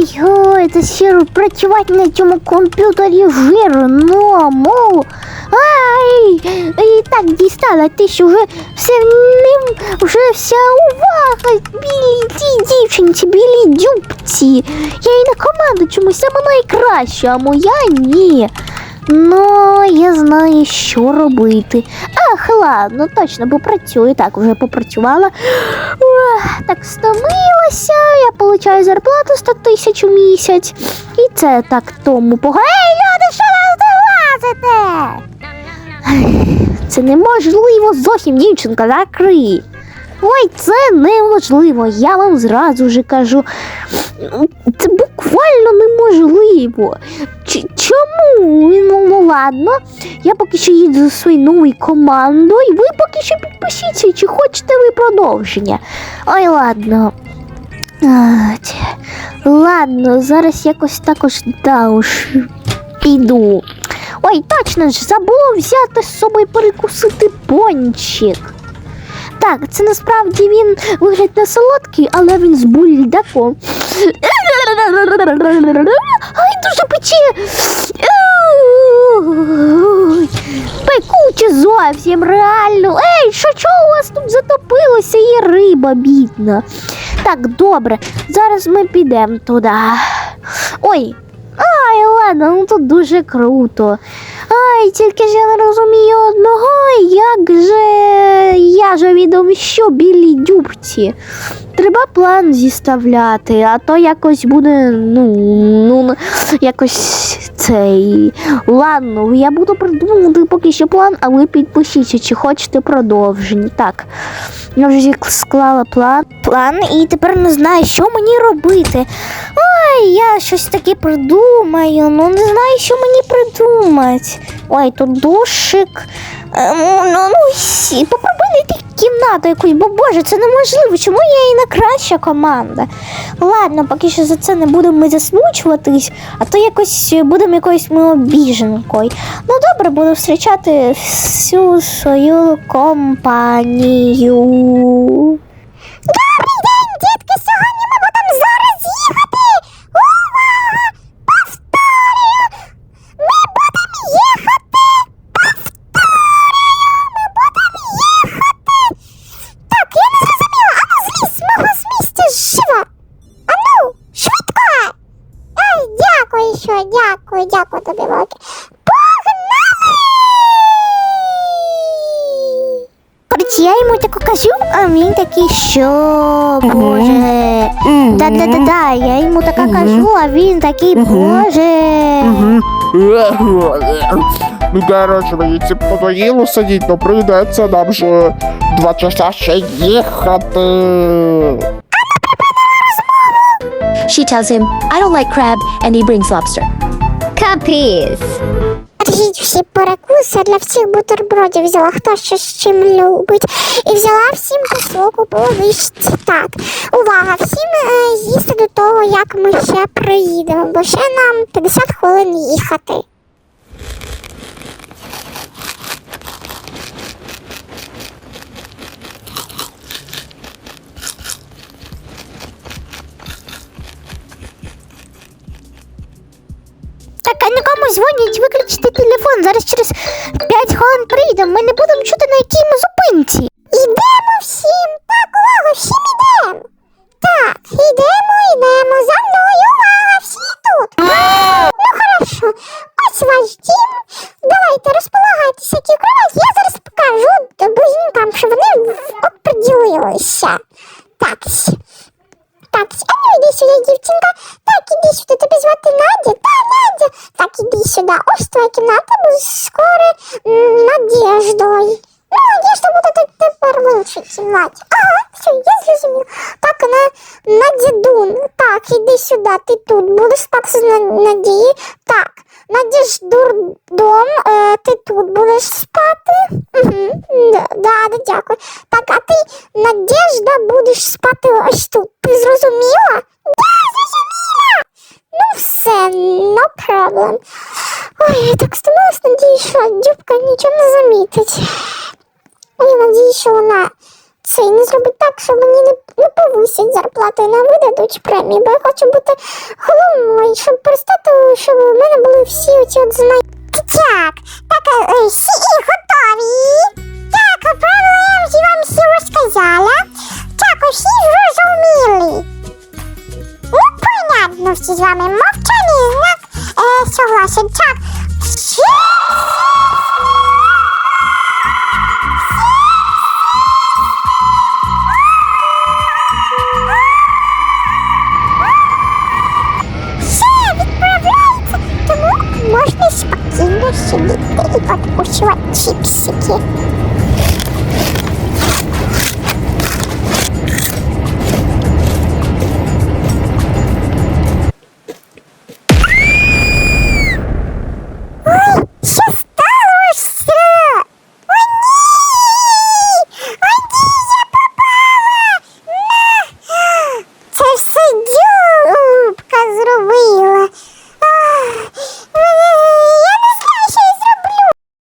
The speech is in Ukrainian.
Ой-ой, це ще працювати на цьому комп'ютері жирно. Ай, і так дістала ти ж вже все ним, вже вся увага білій цій дівчинці, білій дюбці. Я їй на команду чомусь сама найкраща, а моя ні. Ну, я знаю, що робити. Ах, ладно, точно попрацюю. Так, вже попрацювала. Ух, так стомилася. Я получаю зарплату 100 тисяч у місяць. І це так тому пога. Ей, люди, що ви вилазите? Це неможливо зовсім, дівчинка, закрий. Ой, це неможливо, я вам зразу вже кажу. Це буквально неможливо. Чому? Ну, ну ладно. Я поки що їду за своєю новою командою. Ви поки що підпишіться, чи хочете ви продовження. Ой, ладно. Ладно, зараз якось також уж піду. Ой, точно ж, забула взяти з собою перекусити пончик. Так, це насправді він виглядає не солодкий, але він з бульдаком. Ай, дуже пече. Пекуче зовсім, реально. Ей, що чого у вас тут затопилося і риба бідна. Так, добре, зараз ми підемо туди. Ой, ай, ладно, ну тут дуже круто. Ай, тільки ж я не розумію одного, як же я же відомщо білій дюбці. Треба план зіставляти, а то якось буде, ну, ну, якось цей. Ладно, я буду придумувати поки що план, а ви підпишіться, чи хочете продовження. Так, я вже склала план. План і тепер не знаю, що мені робити. Ой, я щось таке придумаю, ну не знаю, що мені придумати. Ой, тут душик. Ем, ну, ну, сі, попробуй знайти кімнату якусь, бо боже, це неможливо. Чому я і на краща команда? Ладно, поки що за це не будемо засмучуватись, а то якось будемо якоюсь ми обіженкою. Ну добре, буду зустрічати всю свою компанію. Я йому таку кажу, а він такий, що, боже. Да-да-да-да, я йому така кажу, а він такий, боже. Ну, короче, мені це подоїло сидіть, но прийдеться нам же два часа ще їхати. She tells him, I don't like crab, and he brings lobster. Капіс. Держіть всі перекуси для всіх бутербродів взяла, хто що з чим любить. І взяла всім по соку по. Так, увага, всім е, їсти до того, як ми ще приїдемо, бо ще нам 50 хвилин їхати. Дзвонять, виключити телефон. Зараз через 5 хвилин прийдемо. Ми не будемо чути на якій ми зупинці. Ідемо всім. Так, увага, всім ідемо. Так, ідемо, ідемо. За мною, увага, всі тут. Ну хорошо. Ось ваш дім. Давайте розполагайтеся, які кровать. Я зараз покажу близнюкам, що вони оприділилися. Так. Так, а ну іди сюди, дівчинка. Так, іди сюди, тебе звати Надя. Та, Надя. Так, іди сюди. Ось твоя кімната буде скоро м, Надеждою. Ну, Надежда буде тут тепер вивчити, Надя. Ага, все, я зрозумів. Так, на, Надідун. Так, іди сюди, ти тут будеш так з На- Надії. Так, Надіждурдом, е, ти тут будеш спати. Угу. Да, да, дякую. Так, а ти, Надежда, будеш спати ось тут. Ти зрозуміла? Да, зрозуміла. Ну все, no problem. Ой, я так стомилась, надію, що дюбка нічого не замітить. Я надію, що вона це не зробити так, що мені не, не повисять зарплати, не видадуть премії, бо я хочу бути головною, щоб перестати, щоб у мене були всі оці от знання. Так, так, е, всі готові. Так, правила я вже вам всі розказала. Так, усі зрозуміли. Ну, понятно, всі з вами тому можна спокійно сидіти і подкушувати чіпсики.